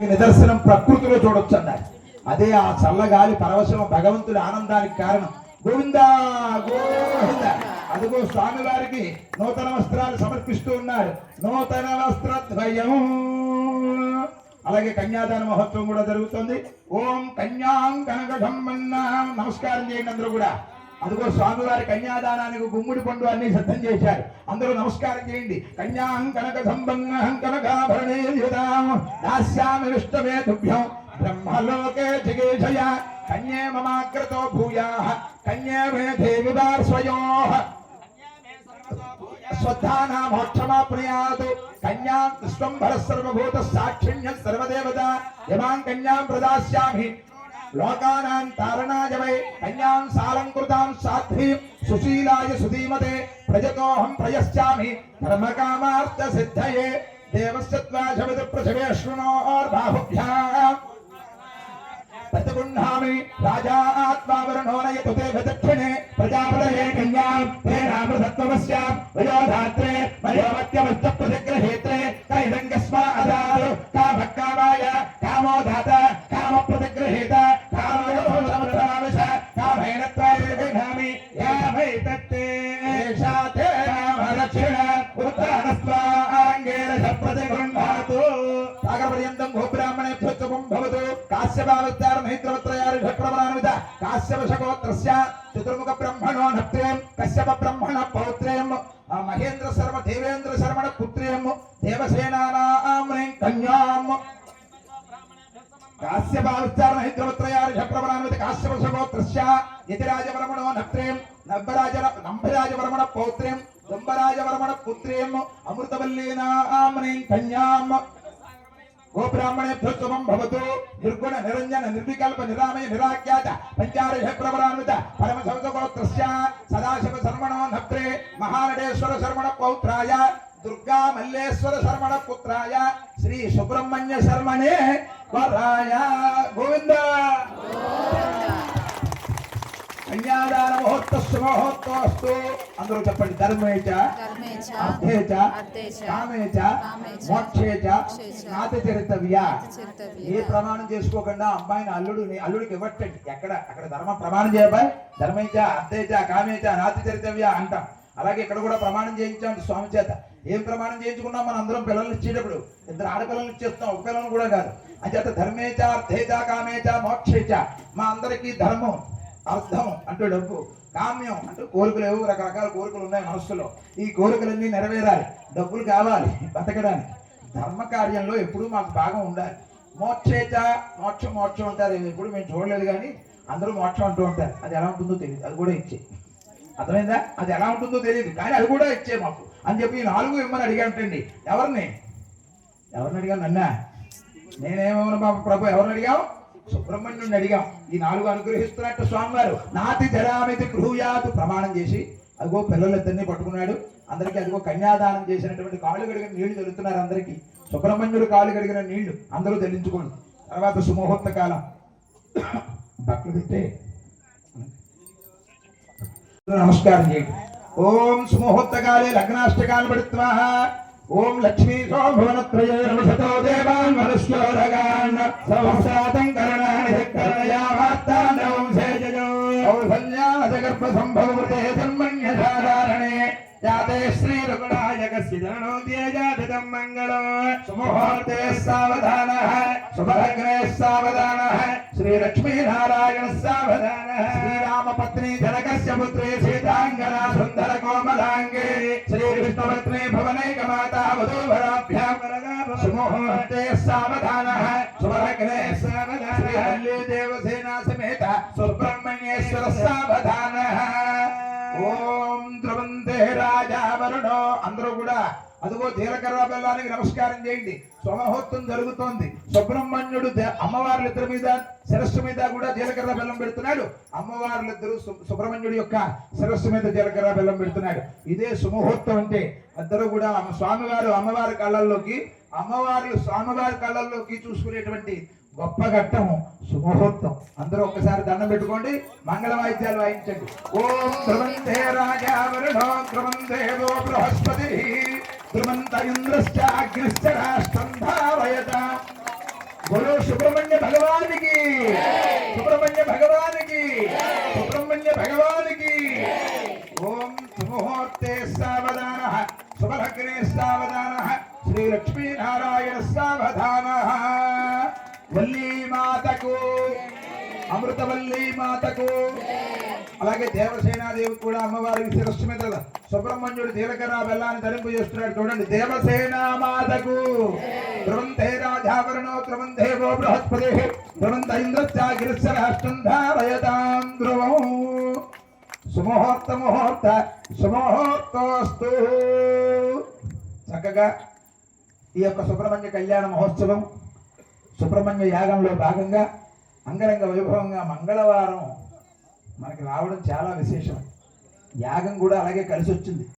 నిదర్శనం ప్రకృతిలో చూడొచ్చు అన్నారు అదే ఆ చల్లగాలి పరవశం భగవంతుడి ఆనందానికి కారణం. గోవిందా గోవింద. అదిగో స్వామి వారికి నూతన వస్త్రాలు సమర్పిస్తూ ఉన్నారు నూతన వస్త్రద్వయం. అలాగే కన్యాదాన మహోత్సవం కూడా జరుగుతుంది. ఓం కన్యాం కనకం నమస్కారం చేయండి అందరూ కూడా. అందుకో స్వామివారి కన్యాదానానికి గుమ్ముడి పండు అన్ని సిద్ధం చేశారు. అందరూ నమస్కారం చేయండి. కన్యాం కనక సంబంగం కనకాభరణే దాస్యామి విష్ణవే తుభ్యం. బ్రహ్మలోకే జిగేషయ కన్యే మమాగ్రతో భూయా. కన్యే మే దేవి స్వయోః స్వధానామోక్షమాప్నుయాత్ కన్యాం విశ్వంభర సర్వభూత సాక్షిణ్య సర్వదేవత. యమాం కన్యాం ప్రదాస్యామి. लोकानां तारणाय वै कन्यां सालङ्कृतां साध्वी सुशीलाय सुधीमते प्रजतोऽहं प्रयस्यामि धर्मकामार्थसिद्धये देवस्य त्वाशमिदप्रसवेष्णोर्बाहुभ्याः प्रतिगृह्णामि राजा आत्मा वरुणो नयतु ते विदक्षिणे प्रजापतये कन्यां ते रामसत्त्वमस्यां वयोधात्रे मयोमत्यमश्च కాశ్యప శకోత్రస్య చతుర్ముఖ బ్రహ్మణో నప్త్రేయం కశ్యప బ్రహ్మణ పౌత్రేయం ఆ మహేంద్ర శర్మ దేవేంద్ర శర్మణ పుత్రేయం దేవసేనానామ్రేం కన్యాం కాశ్యపావత్యార మహేంద్రవత్రయారి భక్రమరాన్విత కాశ్యప శకోత్రస్య యతిరాజవర్మణో నప్త్రేయం నబ్బరాజ నంభరాజవర్మణ పౌత్రేయం దుంబరాజవర్మణ పుత్రేయం అమృతవల్లీనామ్రేం కన్యాం గోబ్రాహ్మణేభ్యోత్సవం భవతు నిర్గుణ నిరంజన నిర్వికల్ప నిరామయ నిరాఖ్యాత పంచారుహ ప్రవరాన్విత పరమ సంసగోత్రస్య సదాశివ శర్మణో నత్రే మహానడేశ్వర శర్మణ పౌత్రాయ దుర్గా మల్లేశ్వర శర్మణ పుత్రాయ శ్రీ సుబ్రహ్మణ్య శర్మణే వరాయ గోవింద కన్యాదాన అందరూ చెప్పండి ధర్మేచ అర్థేచ కామేచ మోక్షేచ నాత చరితవ్య. ఏ ప్రమాణం చేసుకోకుండా అమ్మాయిని అల్లుడిని అల్లుడికి ఇవ్వట్టండి. ఎక్కడ? అక్కడ ధర్మ ప్రమాణం చేయబాయ్ ధర్మేచ అర్థేచ కామేచ నాతి చరితవ్య అంటాం. అలాగే ఇక్కడ కూడా ప్రమాణం చేయించాం స్వామి చేత. ఏం ప్రమాణం చేయించుకున్నాం? మన అందరం పిల్లల్ని ఇచ్చేటప్పుడు. ఇద్దరు ఆడపిల్లల్ని ఇచ్చేస్తాం ఒక పిల్లలను కూడా కాదు. అంచేత ధర్మేచ అర్థేచ కామేచ మోక్షేచ. మా అందరికీ ధర్మం. అర్థం అంటే డబ్బు. కామ్యం అంటే కోరికలు ఏవో రకరకాల కోరికలు ఉన్నాయి మనస్సులో. ఈ కోరికలన్నీ నెరవేరాలి. డబ్బులు కావాలి బతకడానికి. ధర్మ కార్యంలో ఎప్పుడూ మాకు భాగం ఉండాలి. మోక్షేత మోక్షం మోక్షం అంటారు. ఎప్పుడు మేము చూడలేదు కానీ అందరూ మోక్షం అంటూ ఉంటారు. అది ఎలా ఉంటుందో తెలియదు. అది కూడా ఇచ్చే. అర్థమైందా? అది ఎలా ఉంటుందో తెలియదు. కానీ అది కూడా ఇచ్చే మాకు. అని చెప్పి నాలుగు ఇమ్మని అడిగాంటండి ఎవరిని? ఎవరిని అడిగాను నన్నా? నేనేమో బాబు ప్రభు ఎవరిని అడిగావు? సుబ్రహ్మణ్యుడిని అడిగాం ఈ నాలుగు అనుగ్రహిస్తున్నట్టు స్వామివారు నాతి జరామితి గృహయాతు ప్రమాణం చేసి అదిగో పిల్లలిద్దరిని పట్టుకున్నాడు అందరికీ అదిగో కన్యాదానం చేసినటువంటి కాళ్ళు కడిగిన నీళ్ళు తెలుస్తున్నారు అందరికీ. సుబ్రహ్మణ్యుడు కాళ్ళు కడిగిన నీళ్ళు అందరూ తెలించుకోండి తర్వాత సుముహూర్త కాలం. భక్తులు తింటే నమస్కారం చేయండి. ఓం సుముహూర్తకాలే లగ్నాష్టకాలు పడుతున్నా ఓం లక్ష్మీ సోభవనత్రయే నమసతో దేవాన్ మనస్యోరగాన్ సహస్రాతం जाते श्री रघुनायक सिद्धनो मंगलो। सावधान है सुभद्रे सावधान है श्री लक्ष्मी नारायण सावधान। है श्री राम पत्नी पुत्री सीतांगना सुंदर कोमलांगे श्री विष्णुपत्नी भवनैक माता वधूभराभ्याम सुमुहूर्ते सावधान है सुभद्रे सावधान। समेत सुब्रह्मण्येश्वर सावधान। అదిగో జీలకర్ర బెల్లానికి నమస్కారం చేయండి. సోమహోత్తం జరుగుతోంది. సుబ్రహ్మణ్యుడు దే- అమ్మవార్లిద్దరి మీద శిరస్సు మీద కూడా జీలకర్ర బెల్లం పెడుతున్నాడు. అమ్మవార్లిద్దరు సు- సుబ్రహ్మణ్యుడి యొక్క శిరస్సు మీద జీలకర్ర బెల్లం పెడుతున్నాడు. ఇదే సుముహూర్తం అంటే అందరూ కూడా స్వామివారు అమ్మవారి కళ్ళల్లోకి అమ్మవారు స్వామివారి కళ్ళల్లోకి చూసుకునేటువంటి గొప్ప ఘట్టము శుభముహూర్తం అందరూ ఒక్కసారి దండం పెట్టుకోండి. మంగళ వాయిద్యాలు వాయించండి. ఓం ధ్రువంతే రాజా వరుణో ధ్రువం బృహస్పతి. బృహస్పతి ధ్రువంత ఇంద్రశ్చ అగ్నిశ్చ రాష్ట్రం ధారయత బోలో సుబ్రహ్మణ్య భగవానికి సుబ్రహ్మణ్య భగవానికి సుబ్రహ్మణ్య భగవానికి ఓం సుముహూర్తే సావధాన శుభలగ్నే సావధాన శ్రీ లక్ష్మీనారాయణ సావధాన వల్లీ మాతకు అమృతవల్లి మాతకు అలాగే దేవసేనాదేవి కూడా అమ్మవారికి శిరస్సు మీద సుబ్రహ్మణ్యుడు జీలకర్ర బెల్లాన్ని ధరింపు చేస్తున్నాడు. చూడండి దేవసేనా మాతకు ధ్రువంతే రాజావరణో ధ్రువం గో బృహస్పతి ధ్రువంత ఇంద్రశ్చాగిరిశరాష్టం ధారయతాం ధ్రువం. సుమహోర్త ముహూర్త సుమహోర్తోస్తు. చక్కగా ఈ యొక్క సుబ్రహ్మణ్య కళ్యాణ మహోత్సవం సుబ్రహ్మణ్య యాగంలో భాగంగా అంగరంగ వైభవంగా మంగళవారం మనకి రావడం చాలా విశేషం. యాగం కూడా అలాగే కలిసి వచ్చింది